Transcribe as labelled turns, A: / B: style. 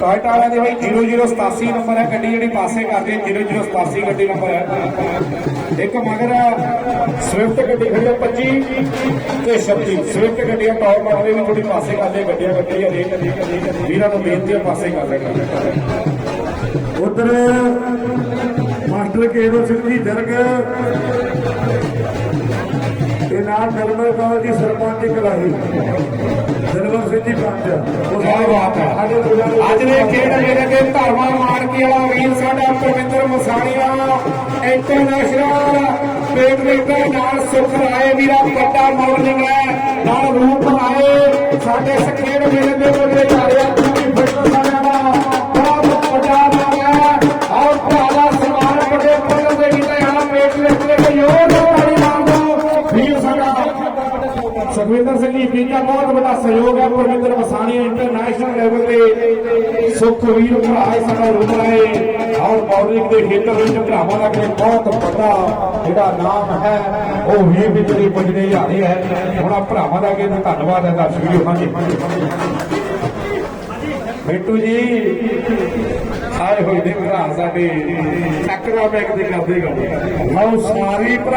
A: Toyota ਵਾਲਿਆਂ ਦੇ ਬਈ 0087 ਨੰਬਰ ਹੈ, ਗੱਡੀ ਜਿਹੜੀ ਪਾਸੇ ਕਰਦੇ 0087 ਗੱਡੀ ਨੰਬਰ ਹੈ। ਇੱਕ ਮਗਰ ਸਵਿਫਟ ਗੱਡੀ ਖੜੀ 25 ਤੇ 26 ਸਵਿਫਟ ਗੱਡੀਆਂ ਟੌਪ ਮਾਡਲ ਵੀ ਥੋੜੀ ਪਾਸੇ ਕਰਦੇ, ਗੱਡੀਆਂ ਗੱਡੀ ਰੇਟ ਵੀਰਾਂ ਨੂੰ ਬੇਨਤੀ ਹੈ ਪਾਸੇ ਕਰ
B: ਉਧਰ ਮਾਸਟਰ ਕੇਵਲ ਸਿੰਘ ਜੀ ਦਰਗ ਤੇ ਨਾਲ ਨਰਮਲ ਕੌਰ ਜੀ ਸਰਪੰਚ ਕਲਾਹੀ।
A: ਕਿਆ ਬਾਤ ਹੈ। ਅੱਜ ਦੇ ਖੇਡ ਮੇਰੇ ਦੇ ਧਰਮਾ ਮਾਰਕੀ ਵਾਲਾ ਵੀਰ ਸਾਡਾ ਪਰਮਿੰਦਰ ਮਸਾਣੀਆ ਇੰਟਰਨੈਸ਼ਨਲ ਪੇਟ ਦੇ ਨਾਲ ਸੁਖ ਰਾਏ ਵੀਰਾ ਵੱਡਾ ਮਾਡਲਿੰਗ ਹੈ ਨਾਲ ਰੂਪ ਆਏ ਸਾਡੇ ਸਖੇੜ ਮੇਰੇ ਦੇ ਚਾਰਿਆ ਤੁਸੀਂ ਸੁਖਵਿੰਦਰ ਸਿੰਘ ਜੀ ਜੀ ਦਾ ਬਹੁਤ ਵੱਡਾ ਸਹਿਯੋਗ ਹੈ, ਪਰਮਿੰਦਰ ਵਸਾਣੀ ਇੰਟਰਨੈਸ਼ਨਲ ਲੈਵਲ ਤੇ ਸੁਖਵੀਰ ਭਰਾ ਹੈ, ਸਾਡਾ ਰੁਮਰਾਏ ਔਰ ਬੌਲਿੰਗ ਦੇ ਖੇਤਰ ਵਿੱਚ ਭਰਾਵਾਂ ਦਾ ਕੋਈ ਬਹੁਤ ਵੱਡਾ ਜਿਹੜਾ ਨਾਮ ਹੈ, ਉਹ ਵੀ ਵਿਚਰੀ ਪੁੱਜਦੇ ਜਾ ਹੈ ਹੁਣ ਭਰਾਵਾਂ ਦਾ ਕਿ ਧੰਨਵਾਦ ਹੈ, ਦਰਸ਼ਕ ਜੀ, ਹਾਂਜੀ। ਬਿੱਟੂ ਜੀ, ਆਏ ਹੋਏ ਨੇ ਭਰਾ ਸਾਡੇ। ਚੱਕਰਾ ਬੈਗ ਦੇ ਕਰਦੇ ਗੱਲ। ਲਓ ਸਾਰੀ ਭਰਾ।